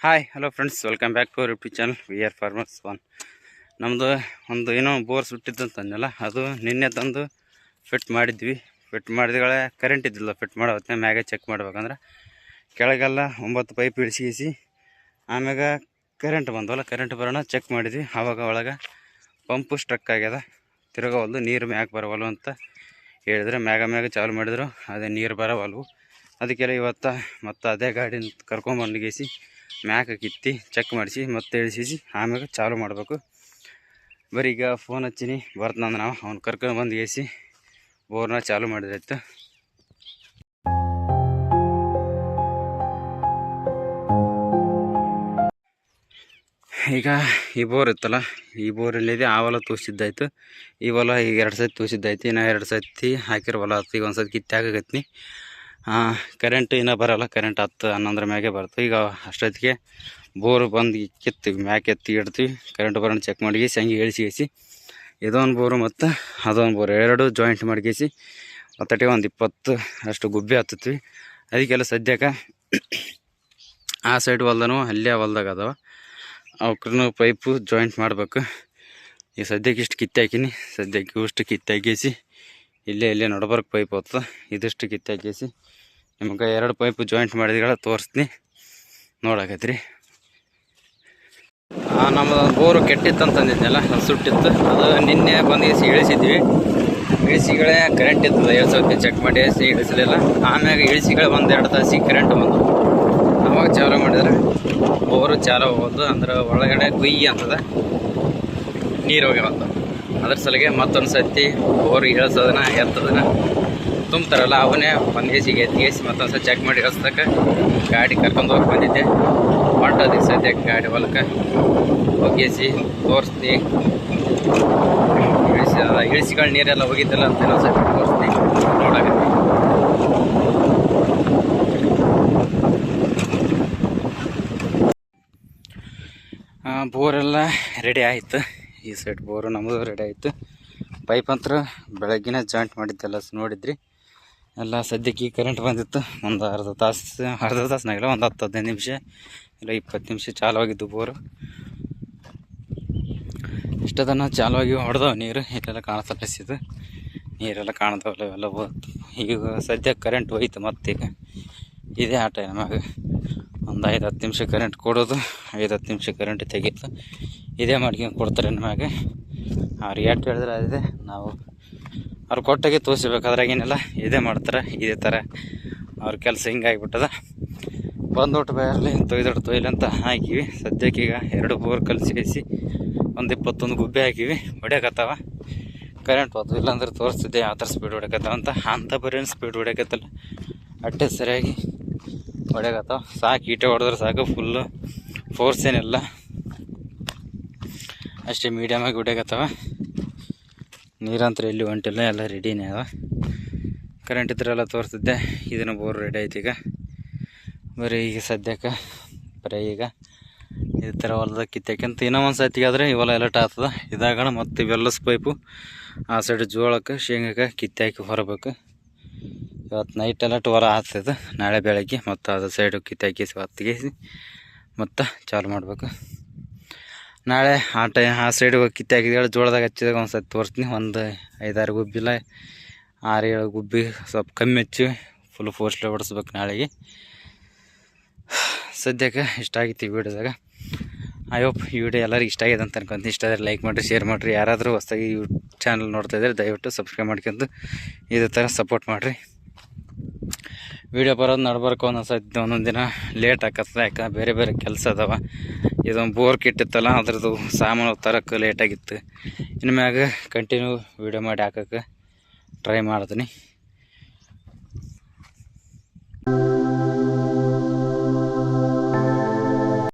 Hi hello friends welcome back to YouTube channel we are farmers one ನಮ್ಮದು ಒಂದು ಏನೋ bore ಸುಟ್ಟಿದ್ದಂತಂದಲ್ಲ ಅದು ನಿನ್ನೆ ತಂದು ಫಿಟ್ ಮಾಡಿದ್ವಿ. ಫಿಟ್ ಮಾಡಿದ್ಗಳೇ ಕರೆಂಟ್ ಇದ್ದಿಲ್ಲ ಫಿಟ್ ಮಾಡೋ ಹೊತ್ತಿನಾಗ ಮ್ಯಾಗೆ ಚೆಕ್ ಮಾಡ್ಬೇಕಂದ್ರೆ. ಕೆಳಗೆಲ್ಲ ಒಂಬತ್ತು ಪೈಪ್ ಇಳಿಸಿಗಿಸಿ ಆಮ್ಯಾಗ ಕರೆಂಟ್ ಬಂದವಲ್ಲ ಕರೆಂಟ್ ಬರೋಣ ಚೆಕ್ ಮಾಡಿದ್ವಿ. ಆವಾಗ ಒಳಗೆ ಪಂಪು ಸ್ಟ್ರಕ್ ಆಗ್ಯದ. ತಿರುಗವಲ್ದು ನೀರು ಮ್ಯಾಗೆ ಬರವಲ್ಲು ಅಂತ ಹೇಳಿದ್ರೆ. ಮ್ಯಾಗ ಮ್ಯಾಗ ಚಾಲು ಮಾಡಿದ್ರು. ಅದೇ ನೀರು ಬರವಲ್ವು. ಅದಕ್ಕೆಲ್ಲ ಇವತ್ತು ಮತ್ತು ಅದೇ ಗಾಡಿನ ಕರ್ಕೊಂಬಂದ್ಗೇಸಿ ಮ್ಯಾಕ ಕಿತ್ತಿ ಚೆಕ್ ಮಾಡಿಸಿ, ಮತ್ತೆ ಇಳಿಸಿಸಿ ಆಮ್ಯಾಗ ಚಾಲು ಮಾಡಬೇಕು. ಬರೀ ಈಗ ಫೋನ್ ಹಚ್ಚಿನಿ ಬರ್ತಂದು ನಾವು, ಅವ್ನು ಕರ್ಕೊಂಡು ಬಂದು ಏಸಿ ಬೋರ್ನ ಚಾಲು ಮಾಡಿದ್ರಾಯ್ತು. ಈಗ ಈ ಬೋರ್ ಇತ್ತಲ್ಲ, ಈ ಬೋರಲ್ಲಿದೆ ಆ ಹೊಲ ತೋರಿಸಿದ್ದಾಯ್ತು. ಈ ಹೊಲ ಈಗ ಎರಡು ಸತಿ ತೋರಿಸಿದ್ದಾಯ್ತು, ಇನ್ನು ಎರಡು ಸತಿ ಹಾಕಿರೋ ಹೊಲ, ಈಗ ಒಂದು ಸತಿ ಕಿತ್ತಾಗತ್ನಿ ಕರೆಂಟ್ ಇನ್ನೂ ಬರೋಲ್ಲ ಕರೆಂಟ್ ಹತ್ತು, ಹನ್ನೊಂದರ ಮ್ಯಾಗೆ ಬರ್ತವೆ ಈಗ ಅಷ್ಟೊತ್ತಿಗೆ ಬೋರ್ ಬಂದು ಕಿತ್ತು ಮ್ಯಾಕೆ ಎತ್ತಿ ಇಡ್ತೀವಿ. ಕರೆಂಟ್ ಬರೋಣ ಚೆಕ್ ಮಾಡಿ ಹಂಗೆ ಇಳಿಸಿಗಿಸಿ ಇದೊಂದು ಬೋರು ಮತ್ತು ಅದೊಂದು ಬೋರು. ಎರಡು ಜಾಯಿಂಟ್ ಮಾಡಿಗಿಸಿ ಮತ್ತೆ ಒಂದು ಇಪ್ಪತ್ತು ಅಷ್ಟು ಗುಬ್ಬಿ ಹತ್ತತ್ವಿ ಅದಕ್ಕೆಲ್ಲ ಸದ್ಯಕ್ಕೆ ಆ ಸೈಡ್ ಹೊಲ್ದನು ಅಲ್ಲೇ ಹೊಲ್ದಾಗ ಅದಾವ. ಅವ್ರೂ ಪೈಪು ಜಾಯಿಂಟ್ ಮಾಡಬೇಕು. ಈಗ ಸದ್ಯಕ್ಕೆ ಇಷ್ಟು ಕಿತ್ತಾಕಿನಿ ಸದ್ಯಕ್ಕೆ ಇಷ್ಟು ಕಿತ್ತೆ ಹಾಕಿಸಿ ಇಲ್ಲೇ ಇಲ್ಲೇ ನಡ್ಬರ್ಕ್ ಪೈಪ್ ಹೋಗ್ತದೆ ಇದಿಷ್ಟು ಕಿತ್ತೆ ಹಾಕಿಸಿ. ನಿಮ್ಗೆ ಎರಡು ಪೈಪ್ ಜಾಯಿಂಟ್ ಮಾಡಿದ್ಗಳ ತೋರಿಸ್ತೀನಿ. ನೋಡಕತ್ರಿ. ನಮ್ಮದು ಬೋರು ಕೆಟ್ಟಿತ್ತು ಅಂತಂದಿದ್ನಲ್ಲ ಅದು ಸುಟ್ಟಿತ್ತು. ಅದು ನಿನ್ನೆ ಬಂದು ಇಳಿಸಿದ್ವಿ. ಇಳಿಸಿಗಳೇ ಕರೆಂಟ್ ಇರ್ತದೆ ಎರಡು ಸಾವಿರ ಚೆಕ್ ಮಾಡಿ ಇಳಿಸಲಿಲ್ಲ. ಆಮ್ಯಾಗ ಇಳಿಸಿಗಳೇ ಒಂದು ಎರಡು ತಾಸಿಗೆ ಕರೆಂಟ್ ಬಂದು. ಅವಾಗ ಚಾಲು ಮಾಡಿದ್ರೆ ಬೋರು ಚಾಲು ಹೋಗೋದು ಅಂದ್ರೆ ಒಳಗಡೆ ಗುಯ್ಯಿ ಅಂತದ, ನೀರು ಹೋಗ್ಯಾವಂತ. ಅದ್ರ ಸಲಿಗೆ ಮತ್ತೊಂದು ಸತಿ ಬೋರ್ ಇಳಿಸೋದನ್ನ ಎತ್ತದನ್ನ ತುಂಬ್ತಾರಲ್ಲ ಅವನೇ ಒಂದು ಎಸಿಗೆ ಎತ್ತಿಗೆಸಿ ಮತ್ತೊಂದು ಸತಿ ಚೆಕ್ ಮಾಡಿ ಇಳಿಸ್ದಕ್ಕೆ ಗಾಡಿ ಕರ್ಕೊಂಡು ಹೋಗಿ ಬಂದಿದ್ದೆ. ಹೊಂಟೋದಿ ಸದ್ಯಕ್ಕೆ ಗಾಡಿ ಹೊಲಕ್ಕೆ. ಹೋಗಿಸಿ ತೋರಿಸ್ತೀನಿ ಇಳಿಸಿ ಇಳಿಸಿಗಳು ನೀರೆಲ್ಲ ಹೋಗಿದ್ದಲ್ಲ ಅಂತ ಇನ್ನೊಂದು ಸತಿ ತೋರಿಸ್ತೀನಿ ನೋಡಕತ್ತಿ ಬೋರೆಲ್ಲ ರೆಡಿ ಆಯಿತು. ಈ ಸೈಡ್ ಬೋರು ನಮ್ಮದು ರೆಡಿ ಆಯಿತು. ಪೈಪ್ ಅಂತರ ಬೆಳಗ್ಗಿನ ಜಾಯಿಂಟ್ ಮಾಡಿದ್ದೆಲ್ಲ ನೋಡಿದ್ರಿ. ಎಲ್ಲ ಸದ್ಯಕ್ಕೆ ಈ ಕರೆಂಟ್ ಬಂದಿತ್ತು. ಒಂದು ಅರ್ಧ ತಾಸು, ಅರ್ಧ ತಾಸಿನಾಗಿಲ್ಲ, ಒಂದು ಹತ್ತು ಹದಿನೈದು ನಿಮಿಷ, ಇಲ್ಲ ಇಪ್ಪತ್ತು ನಿಮಿಷ ಚಾಲುವಾಗಿದ್ದು ಬೋರು. ಇಷ್ಟದನ್ನು ಚಾಲವಾಗಿ ಹೊಡೆದವು ನೀರು, ಇಲ್ಲೆಲ್ಲ ಕಾಣಿಸ್ತಲಿಸಿದ್ದು ನೀರೆಲ್ಲ ಕಾಣ್ತಾವಲ್ಲ ಇವೆಲ್ಲ ಹೋಗ್ತು ಈಗ ಸದ್ಯ ಕರೆಂಟ್ ಹೋಯ್ತು ಮತ್ತೀಗ. ಇದೇ ಆಟ ನಮಗೆ ಒಂದು ಐದು ಹತ್ತು ನಿಮಿಷ ಕರೆಂಟ್ ಕೊಡೋದು, ಐದು ಹತ್ತು ನಿಮಿಷ ಕರೆಂಟ್ ತೆಗೀತು. ಇದೇ ಮಾಡ್ಕೊಂಡು ಕೊಡ್ತಾರೆ ನಮಗೆ. ಅವ್ರು ಎಷ್ಟು ಹೇಳಿದ್ರೆ ಅದಿದೆ ನಾವು ಅವ್ರು ಕೊಟ್ಟಾಗೆ ತೋರಿಸ್ಬೇಕು ಅದ್ರಾಗೇನಿಲ್ಲ ಇದೇ ಮಾಡ್ತಾರೆ, ಇದೇ ಥರ ಅವ್ರ ಕೆಲಸ ಹಿಂಗಾಗಿಬಿಟ್ಟದ ಬಂದೊಟ್ಟು ಬೇರೆ ತೊಯ್ದೊಟ್ಟು ತೊಯ್ಲಿ ಅಂತ ಹಾಕಿವಿ. ಸದ್ಯಕ್ಕೆ ಈಗ ಎರಡು ಬೋರ್ ಕಲಸಿಸಿ ಒಂದು ಇಪ್ಪತ್ತೊಂದು ಗುಬ್ಬೆ ಹಾಕಿವಿ. ಹೊಡ್ಯಾಕತ್ತಾವ. ಕರೆಂಟ್ ಹೋದ್ವು ಇಲ್ಲಾಂದ್ರೆ ತೋರಿಸ್ತಿದ್ದೆ ಯಾವ ಥರ ಸ್ಪೀಡ್ ಹೊಡ್ಯಾಕತ್ತಾವ ಅಂತ. ಅಂಥ ಬರೀ ಸ್ಪೀಡ್ ಹೊಡ್ಯಾಕತ್ತಲ್ಲ. ಅಟ್ಟೆ ಸರಿಯಾಗಿ ಹೊಡ್ಯಾಕತ್ತಾವ. ಸಾಕು ಈಟೆ ಹೊಡೆದ್ರೆ ಸಾಕು ಫುಲ್ಲು ಫೋರ್ಸ್ ಏನಿಲ್ಲ. ಅಷ್ಟೇ ಮೀಡಿಯಮಾಗಿ ಹೊಡ್ಯಾಕತ್ತಾವ. ನೀರಂತ್ರ ಎಲ್ಲಿ ಹೊಂಟಿಲ್ಲ, ಎಲ್ಲ ರೆಡಿನೇ ಅದ ಕರೆಂಟ್ ಇದ್ರೆಲ್ಲ ತೋರಿಸ್ತಿದ್ದೆ, ಇದನ್ನು ಬೋರ್ ರೆಡಿ ಆಯ್ತು ಈಗ. ಬರೀ ಈಗ ಸದ್ಯಕ್ಕೆ, ಬರೀ ಈಗ ಈ ಥರ ಹೊಲದಾಗ ಕಿತ್ತಕ್ಕಿಂತ ಇನ್ನೂ ಒಂದು ಸತಿಗೆ ಆದರೆ ಇವೆಲ್ಲ ಎಲರ್ಟ್ ಆಗ್ತದೆ. ಇದಾಗಣ ಮತ್ತು ಬೆಲ್ಲಸ್ ಪೈಪು ಆ ಸೈಡ್ ಜೋಳಕ್ಕೆ, ಶೇಂಗಕ್ಕೆ ಕಿತ್ತಾಕಿ ಹೊರಬೇಕು. ಇವತ್ತು ನೈಟ್ ಎಲಟ್ ಹೊರ ಆಗ್ತದೆ. ನಾಳೆ ಬೆಳಗ್ಗೆ ಮತ್ತು ಅದು ಸೈಡು ಕಿತ್ತಾಕಿ ಹೊತ್ತಿಗೆ ಮತ್ತು ಚಾಲು ಮಾಡಬೇಕು. ನಾಳೆ ಆ ಟೈ, ಆ ಸೈಡ್ ಹೋಗಿ ಕಿತ್ತಾಕಿದ ಜೋಳದಾಗ ಹಚ್ಚಿದಾಗ ಒಂದು ಸತಿ ತೋರಿಸ್ತೀನಿ. ಒಂದು ಐದಾರು ಗುಬ್ಬಿಲ್ಲ ಆರು ಏಳು ಗುಬ್ಬಿ ಸ್ವಲ್ಪ ಕಮ್ಮಿ ಹಚ್ಚಿ ಫುಲ್ ಫೋರ್ಸ್ಲೆ ಹೊಡಿಸ್ಬೇಕು ನಾಳೆಗೆ. ಸದ್ಯಕ್ಕೆ ಇಷ್ಟ ಆಗಿತ್ತು ಈ ವಿಡಿಯೋದಾಗ ಐ ಹೋಪ್ ಈ ವಿಡಿಯೋ ಎಲ್ಲರಿಗೂ ಇಷ್ಟ ಆಗಿದೆ ಅಂತ ಅನ್ಕೊಂತೀನಿ. ಇಷ್ಟ ಆದರೆ ಲೈಕ್ ಮಾಡಿರಿ ಶೇರ್ ಮಾಡಿರಿ. ಯಾರಾದರೂ ಹೊಸದಾಗಿ ಈ ಚಾನಲ್ ನೋಡ್ತಾ ಇದ್ದರೆ ದಯವಿಟ್ಟು ಸಬ್ಸ್ಕ್ರೈಬ್ ಮಾಡ್ಕೊಂಡು ಇದೇ ಥರ ಸಪೋರ್ಟ್ ಮಾಡಿರಿ. ವಿಡಿಯೋ ಬರೋದು ನಡ್ಬಾರ್ದು ಒಂದೊಂದು ಒಂದೊಂದು ದಿನ ಲೇಟ್ ಆಕತ್ತದ ಯಾಕಂದ್ರೆ ಬೇರೆ ಬೇರೆ ಕೆಲಸ ಅದಾವ. ಇದೊಂದು ಬೋರ್ ಕಿಟ್ಟಿತ್ತಲ್ಲ ಅದ್ರದ್ದು ಸಾಮಾನು ತರಕ್ಕೆ ಲೇಟಾಗಿತ್ತು ಇನ್ಮ್ಯಾಗ ಕಂಟಿನ್ಯೂ ವಿಡಿಯೋ ಮಾಡಿ ಹಾಕಕ್ಕೆ ಟ್ರೈ ಮಾಡ್ತೀನಿ.